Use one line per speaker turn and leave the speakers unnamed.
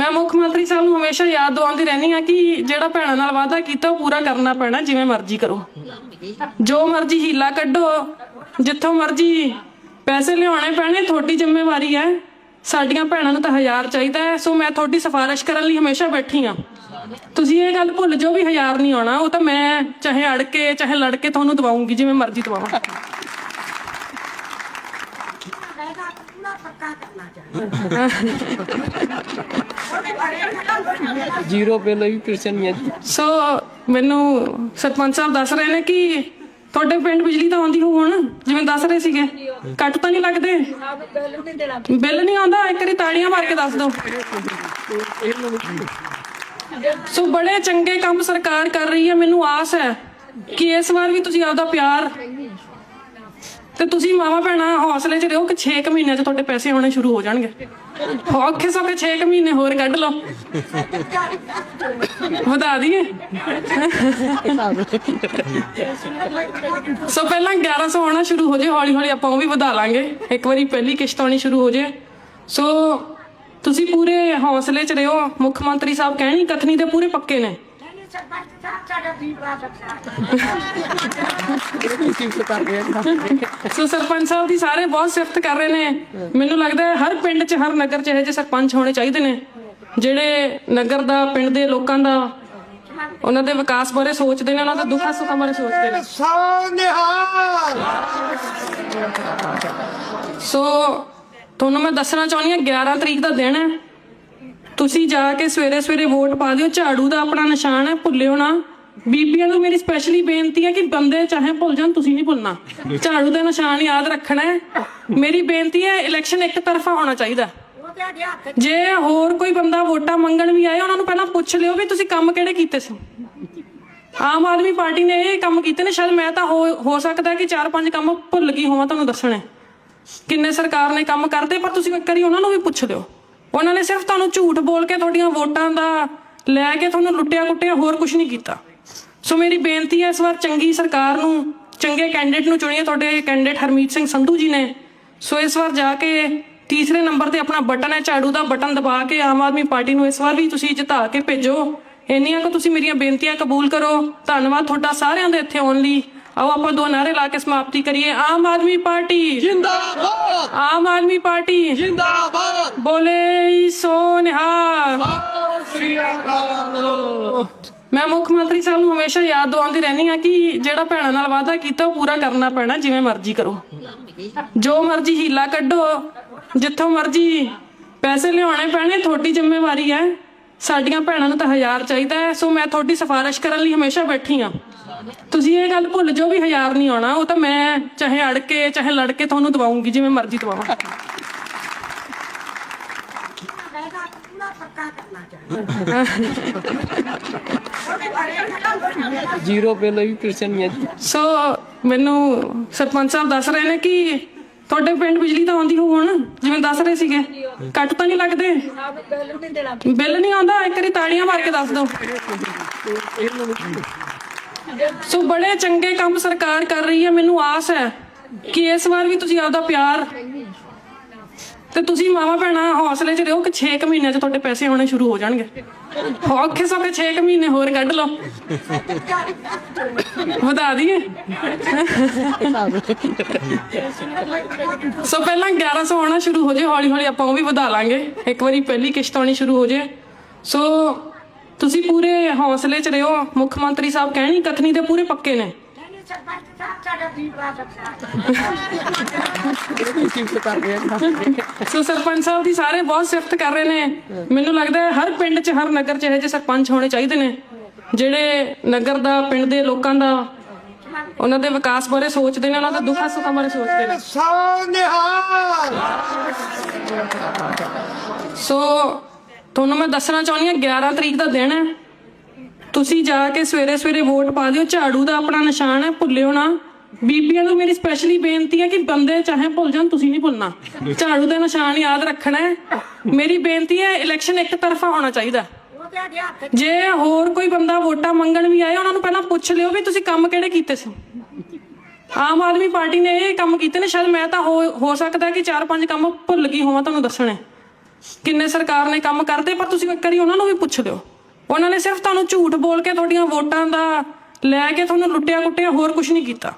ਮੈਂ ਮੁੱਖ ਮੰਤਰੀ ਸਾਹਿਬ ਨੂੰ ਹਮੇਸ਼ਾ ਯਾਦ ਦਿਵਾਉਂਦੀ ਰਹਿੰਦੀ ਆ ਕਿ ਜਿਹੜਾ ਭੈਣਾਂ ਨਾਲ ਵਾਅਦਾ ਕੀਤਾ ਉਹ ਪੂਰਾ ਕਰਨਾ ਪੈਣਾ ਜਿਵੇਂ ਮਰਜ਼ੀ ਕਰੋ। ਜੋ ਮਰਜ਼ੀ ਹੀਲਾ ਕੱਢੋ ਜਿੱਥੋਂ ਮਰਜ਼ੀ ਪੈਸੇ ਲਿਆਉਣੇ ਪੈਣੇ ਤੁਹਾਡੀ ਜ਼ਿੰਮੇਵਾਰੀ ਹੈ। ਸਾਡੀਆਂ ਭੈਣਾਂ ਨੂੰ ਤਾਂ ਹਜ਼ਾਰ ਚਾਹੀਦਾ ਹੈ ਸੋ ਮੈਂ ਤੁਹਾਡੀ ਸਿਫਾਰਿਸ਼ ਕਰਨ ਲਈ ਹਮੇਸ਼ਾ ਬੈਠੀ ਆ ਤੁਸੀਂ ਇਹ ਗੱਲ ਭੁੱਲ ਜਾਓ ਵੀ ਹਜ਼ਾਰ ਨਹੀਂ ਆਉਣਾ ਉਹ ਤਾਂ ਮੈਂ ਚਾਹੇ ਅੜ ਕੇ ਚਾਹੇ ਲੜ ਕੇ ਤੁਹਾਨੂੰ ਦਵਾਉਂਗੀ ਜਿਵੇਂ ਮਰਜ਼ੀ ਦਵਾਵਾਂ।
ਕ੍ਰਿਸ਼ਨ ਨਹੀਂ ਹੈ
ਸੋ ਮੈਨੂੰ ਸਰਪੰਚ ਸਾਹਿਬ ਦੱਸ ਰਹੇ ਨੇ ਕਿ ਤੁਹਾਡੇ ਪਿੰਡ ਬਿਜਲੀ ਤਾਂ ਆਉਂਦੀ ਹੋਊ ਹੁਣ, ਜਿਵੇਂ ਦੱਸ ਰਹੇ ਸੀਗੇ। ਕੱਟ ਤਾਂ ਨਹੀਂ ਲੱਗਦੇ? ਬਿੱਲ ਨਹੀਂ ਆਉਂਦਾ, ਇੱਕ ਵਾਰੀ ਤਾੜੀਆਂ ਮਾਰ ਕੇ ਦੱਸ ਦਿਓ। ਸੋ ਬੜੇ ਚੰਗੇ ਕੰਮ ਸਰਕਾਰ ਕਰ ਰਹੀ ਹੈ, ਮੈਨੂੰ ਆਸ ਹੈ ਕਿ ਇਸ ਵਾਰ ਵੀ ਤੁਸੀਂ ਆਪਦਾ ਪਿਆਰ ਤੇ ਤੁਸੀਂ ਮਾਵਾ ਭੈਣਾ, ਹੌਸਲੇ 'ਚ ਰਹੋ ਕਿ 6 ਮਹੀਨਿਆਂ 'ਚ ਤੁਹਾਡੇ ਪੈਸੇ ਆਉਣੇ ਸ਼ੁਰੂ ਹੋ ਜਾਣਗੇ। ਔਖੇ ਸੌਖੇ 6 ਮਹੀਨੇ ਹੋਰ ਕੱਢ ਲਓ। ਵਧਾ ਦਈਏ। ਸੋ ਪਹਿਲਾਂ 1100 ਆਉਣਾ ਸ਼ੁਰੂ ਹੋ ਜੇ, ਹੌਲੀ ਹੌਲੀ ਆਪਾਂ ਉਹ ਵੀ ਵਧਾ ਲਾਂਗੇ। ਇੱਕ ਵਾਰੀ ਪਹਿਲੀ ਕਿਸ਼ਤ ਆਉਣੀ ਸ਼ੁਰੂ ਹੋ ਜੇ। ਸੋ ਤੁਸੀਂ ਪੂਰੇ ਹੌਸਲੇ 'ਚ ਰਹੋ। ਮੁੱਖ ਮੰਤਰੀ ਸਾਹਿਬ ਕਹਿਣੀ, ਕਥਨੀ ਦੇ ਪੂਰੇ ਪੱਕੇ ਨੇ। ਸੋ ਸਰਪੰਚ ਸਾਹਿਬ ਦੀ ਸਾਰੇ ਬਹੁਤ ਸਿਫਤ ਕਰ ਰਹੇ ਨੇ। ਮੈਨੂੰ ਲੱਗਦਾ ਹੈ ਹਰ ਪਿੰਡ 'ਚ, ਹਰ ਨਗਰ 'ਚ ਇਹੋ ਜਿਹੇ ਸਰਪੰਚ ਹੋਣੇ ਚਾਹੀਦੇ ਨੇ, ਜਿਹੜੇ ਨਗਰ ਦਾ, ਪਿੰਡ ਦੇ ਲੋਕਾਂ ਦਾ, ਉਹਨਾਂ ਦੇ ਵਿਕਾਸ ਬਾਰੇ ਸੋਚਦੇ ਨੇ, ਉਹਨਾਂ ਦਾ ਦੁੱਖਾਂ ਸੁੱਖਾਂ ਬਾਰੇ ਸੋਚਦੇ ਨੇ। ਸੋ ਤੁਹਾਨੂੰ ਮੈਂ ਦੱਸਣਾ ਚਾਹੁੰਦੀ ਹਾਂ 11 ਤਰੀਕ ਦਾ ਦਿਨ ਹੈ। ਤੁਸੀਂ ਜਾ ਕੇ ਸਵੇਰੇ ਸਵੇਰੇ ਵੋਟ ਪਾ ਦਿਓ। ਝਾੜੂ ਦਾ ਆਪਣਾ ਨਿਸ਼ਾਨ ਹੈ, ਭੁੱਲਿਓ ਨਾ। ਬੀਬੀਆਂ ਨੂੰ ਮੇਰੀ ਸਪੈਸ਼ਲੀ ਬੇਨਤੀ ਹੈ ਕਿ ਬੰਦੇ ਚਾਹੇ ਭੁੱਲ ਜਾਣ, ਤੁਸੀਂ ਨਹੀਂ ਭੁੱਲਣਾ। ਝਾੜੂ ਦਾ ਨਿਸ਼ਾਨ ਯਾਦ ਰੱਖਣਾ ਹੈ। ਮੇਰੀ ਬੇਨਤੀ ਹੈ ਇਲੈਕਸ਼ਨ ਇੱਕ ਤਰਫਾ ਹੋਣਾ ਚਾਹੀਦਾ। ਜੇ ਹੋਰ ਕੋਈ ਬੰਦਾ ਵੋਟਾਂ ਮੰਗਣ ਵੀ ਆਏ, ਉਹਨਾਂ ਨੂੰ ਪਹਿਲਾਂ ਪੁੱਛ ਲਿਓ ਵੀ ਤੁਸੀਂ ਕੰਮ ਕਿਹੜੇ ਕੀਤੇ ਸੀ। ਆਮ ਆਦਮੀ ਪਾਰਟੀ ਨੇ ਇਹ ਕੰਮ ਕੀਤੇ ਨੇ। ਸ਼ਾਇਦ ਮੈਂ ਤਾਂ ਹੋ ਸਕਦਾ ਕਿ ਚਾਰ ਪੰਜ ਕੰਮ ਭੁੱਲ ਗਈ ਹੋਵਾਂ, ਤੁਹਾਨੂੰ ਦੱਸਣੇ। ਕਿੰਨੇ ਸਰਕਾਰ ਨੇ ਕੰਮ ਕਰਦੇ, ਪਰ ਤੁਸੀਂ ਇੱਕ ਵਾਰੀ ਉਹਨਾਂ ਨੂੰ ਵੀ ਪੁੱਛ ਲਿਓ। ਉਹਨਾਂ ਨੇ ਸਿਰਫ ਤੁਹਾਨੂੰ ਝੂਠ ਬੋਲ ਕੇ ਤੁਹਾਡੀਆਂ ਵੋਟਾਂ ਦਾ ਲੈ ਕੇ ਤੁਹਾਨੂੰ ਲੁੱਟਿਆ ਕੁੱਟਿਆ ਹੋਰ ਕੁਝ ਨਹੀਂ ਕੀਤਾ। ਸੋ ਮੇਰੀ ਬੇਨਤੀ ਹੈ ਇਸ ਵਾਰ ਚੰਗੀ ਸਰਕਾਰ ਨੂੰ ਚੰਗੇ ਕੈਂਡੀਡੇਟ ਨੂੰ ਚੁਣੀਏ। ਤੁਹਾਡੇ ਕੈਂਡੀਡੇਟ ਹਰਮੀਤ ਸਿੰਘ ਸੰਧੂ ਜੀ ਨੇ। ਸੋ ਇਸ ਵਾਰ ਜਾ ਕੇ ਤੀਸਰੇ ਨੰਬਰ ਤੇ ਆਪਣਾ ਬਟਨ ਹੈ ਝਾੜੂ ਦਾ ਬਟਨ ਦਬਾ ਕੇ ਆਮ ਆਦਮੀ ਪਾਰਟੀ ਨੂੰ ਇਸ ਵਾਰ ਵੀ ਤੁਸੀਂ ਜਿਤਾ ਕੇ ਭੇਜੋ। ਇੰਨੀਆਂ ਕੁ ਤੁਸੀਂ ਮੇਰੀਆਂ ਬੇਨਤੀਆਂ ਕਬੂਲ ਕਰੋ। ਧੰਨਵਾਦ ਤੁਹਾਡਾ ਸਾਰਿਆਂ ਦੇ ਇੱਥੇ ਆਉਣ ਲਈ। ਆਓ ਆਪਾਂ ਦੋ ਨਾਰੇ ਲਾ ਕੇ ਸਮਾਪਤੀ ਕਰੀਏ। ਆਮ ਆਦਮੀ ਪਾਰਟੀ।
ਜਿੰਦਾਬਾਦ!
ਆਮ ਆਦਮੀ ਪਾਰਟੀ।
ਜਿੰਦਾਬਾਦ!
ਬੋਲੇ। ਸੋ ਨਿਹਾਲ ਮੈਂ ਮੁੱਖ ਮੰਤਰੀ ਸਾਹਿਬ ਨੂੰ ਹਮੇਸ਼ਾ ਯਾਦ ਦਿਵਾਉਂਦੀ ਰਹਿੰਦੀ ਆ ਕਿ ਜਿਹੜਾ ਭੈਣਾਂ ਨਾਲ ਵਾਅਦਾ ਕੀਤਾ, ਉਹ ਪੂਰਾ ਕਰਨਾ ਪੈਣਾ, ਜਿਵੇਂ ਮਰਜ਼ੀ ਕਰੋ। ਜੋ ਮਰਜ਼ੀ ਹੀਲਾ ਕੱਢੋ, ਜਿੱਥੋਂ ਮਰਜ਼ੀ ਪੈਸੇ ਲਿਆਉਣੇ ਪੈਣੇ, ਤੁਹਾਡੀ ਜ਼ਿੰਮੇਵਾਰੀ ਹੈ। ਸਾਡੀਆਂ ਭੈਣਾਂ ਨੂੰ ਤਾਂ ਹਜ਼ਾਰ ਚਾਹੀਦਾ ਹੈ, ਸੋ ਮੈਂ ਤੁਹਾਡੀ ਸਿਫਾਰਿਸ਼ ਕਰਨ ਲਈ ਹਮੇਸ਼ਾ ਬੈਠੀ ਆ ਤੁਸੀਂ ਇਹ ਗੱਲ ਭੁੱਲ ਜਾਓ ਵੀ ਹਜ਼ਾਰ ਨਹੀਂ ਆਉਣਾ, ਉਹ ਤਾਂ ਮੈਂ ਚਾਹੇ ਅੜ ਕੇ ਚਾਹੇ ਲੜ ਕੇ ਤੁਹਾਨੂੰ ਦਵਾਉਂਗੀ, ਜਿਵੇਂ ਮਰਜ਼ੀ ਦਵਾਵਾਂ।
ਜ਼ੀਰੋ ਪੇ ਲਈ ਕ੍ਰਿਸ਼ਨ ਹੈ
ਸੋ ਮੈਨੂੰ ਸਰਪੰਚ ਸਾਹਿਬ ਦੱਸ ਰਹੇ ਨੇ ਕਿ ਤੁਹਾਡੇ ਪਿੰਡ ਬਿਜਲੀ ਤਾਂ ਆਉਂਦੀ ਹੋਊ ਹੁਣ, ਜਿਵੇਂ ਦੱਸ ਰਹੇ ਸੀਗੇ। ਕੱਟ ਤਾਂ ਨਹੀਂ ਲੱਗਦੇ? ਬਿੱਲ ਨਹੀਂ ਆਉਂਦਾ, ਇੱਕ ਵਾਰੀ ਤਾੜੀਆਂ ਮਾਰ ਕੇ ਦੱਸ ਦਿਓ। ਸੋ ਬੜੇ ਚੰਗੇ ਕੰਮ ਸਰਕਾਰ ਕਰ ਰਹੀ ਹੈ, ਮੈਨੂੰ ਆਸ ਹੈ ਕਿ ਇਸ ਵਾਰ ਵੀ ਤੁਸੀਂ ਆਪਦਾ ਪਿਆਰ ਤੇ ਤੁਸੀਂ ਮਾਵਾ ਭੈਣਾ ਹੌਸਲੇ 'ਚ ਰਹੋ ਕਿ 6 ਮਹੀਨਿਆਂ 'ਚ ਤੁਹਾਡੇ ਪੈਸੇ ਆਉਣੇ ਸ਼ੁਰੂ ਹੋ ਜਾਣਗੇ। ਔਖੇ ਸੌਖੇ 6 ਮਹੀਨੇ ਹੋਰ ਕੱਢ ਲਓ। ਵਧਾ ਦਈਏ। ਸੋ ਪਹਿਲਾਂ 1100 ਆਉਣਾ ਸ਼ੁਰੂ ਹੋ ਜੇ ਹੌਲੀ ਹੌਲੀ ਆਪਾਂ ਉਹ ਵੀ ਵਧਾ ਲਾਂਗੇ। ਇੱਕ ਵਾਰੀ ਪਹਿਲੀ ਕਿਸ਼ਤ ਆਉਣੀ ਸ਼ੁਰੂ ਹੋ ਜੇ। ਸੋ ਤੁਸੀਂ ਪੂਰੇ ਹੌਸਲੇ 'ਚ ਰਹੋ। ਮੁੱਖ ਮੰਤਰੀ ਸਾਹਿਬ ਕਹਿਣੀ ਕਥਨੀ ਦੇ ਪੂਰੇ ਪੱਕੇ ਨੇ। ਸੋ ਸਰਪੰਚ ਸਾਹਿਬ ਦੀ ਸਾਰੇ ਬਹੁਤ ਸਿਫਤ ਕਰ ਰਹੇ ਨੇ। ਮੈਨੂੰ ਲੱਗਦਾ ਹੈ ਹਰ ਪਿੰਡ 'ਚ ਹਰ ਨਗਰ 'ਚ ਇਹੋ ਜਿਹੇ ਸਰਪੰਚ ਹੋਣੇ ਚਾਹੀਦੇ ਨੇ ਜਿਹੜੇ ਨਗਰ ਦਾ ਪਿੰਡ ਦੇ ਲੋਕਾਂ ਦਾ ਉਹਨਾਂ ਦੇ ਵਿਕਾਸ ਬਾਰੇ ਸੋਚਦੇ ਨੇ ਉਹਨਾਂ ਦਾ ਦੁੱਖਾਂ ਸੁੱਖਾਂ ਬਾਰੇ ਸੋਚਦੇ ਨੇ। ਸੋ ਤੁਹਾਨੂੰ ਮੈਂ ਦੱਸਣਾ ਚਾਹੁੰਦੀ ਹਾਂ 11 ਤਰੀਕ ਦਾ ਦਿਨ ਹੈ। ਤੁਸੀਂ ਜਾ ਕੇ ਸਵੇਰੇ ਸਵੇਰੇ ਵੋਟ ਪਾ ਦਿਓ ਝਾੜੂ ਦਾ ਆਪਣਾ ਨਿਸ਼ਾਨ ਹੈ ਭੁੱਲਿਓ ਨਾ। ਬੀਬੀਆਂ ਨੂੰ ਮੇਰੀ ਸਪੈਸ਼ਲੀ ਬੇਨਤੀ ਹੈ ਕਿ ਬੰਦੇ ਚਾਹੇ ਭੁੱਲ ਜਾਣ, ਤੁਸੀਂ ਨਹੀਂ ਭੁੱਲਣਾ। ਝਾੜੂ ਦਾ ਨਿਸ਼ਾਨ ਯਾਦ ਰੱਖਣਾ ਹੈ। ਮੇਰੀ ਬੇਨਤੀ ਹੈ ਇਲੈਕਸ਼ਨ ਇੱਕ ਤਰਫਾ ਹੋਣਾ ਚਾਹੀਦਾ। ਜੇ ਹੋਰ ਕੋਈ ਬੰਦਾ ਵੋਟਾਂ ਮੰਗਣ ਵੀ ਆਏ, ਉਹਨਾਂ ਨੂੰ ਪਹਿਲਾਂ ਪੁੱਛ ਲਿਓ ਵੀ ਤੁਸੀਂ ਕੰਮ ਕਿਹੜੇ ਕੀਤੇ ਸੀ? ਆਮ ਆਦਮੀ ਪਾਰਟੀ ਨੇ ਇਹ ਕੰਮ ਕੀਤੇ ਨੇ, ਸ਼ਾਇਦ ਮੈਂ ਤਾਂ ਹੋ ਸਕਦਾ ਕਿ ਚਾਰ ਪੰਜ ਕੰਮ ਭੁੱਲ ਗਈ ਹੋਵਾਂ ਤੁਹਾਨੂੰ ਦੱਸਣੇ। ਕਿੰਨੇ ਸਰਕਾਰ ਨੇ ਕੰਮ ਕਰਦੇ, ਪਰ ਤੁਸੀਂ ਇੱਕ ਵਾਰੀ ਉਹਨਾਂ ਨੂੰ ਵੀ ਪੁੱਛ ਲਿਓ। ਉਹਨਾਂ ਨੇ ਸਿਰਫ ਤੁਹਾਨੂੰ ਝੂਠ ਬੋਲ ਕੇ ਤੁਹਾਡੀਆਂ ਵੋਟਾਂ ਦਾ ਲੈ ਕੇ ਤੁਹਾਨੂੰ ਲੁੱਟਿਆ ਕੁੱਟਿਆ ਹੋਰ ਕੁਝ ਨਹੀਂ ਕੀਤਾ।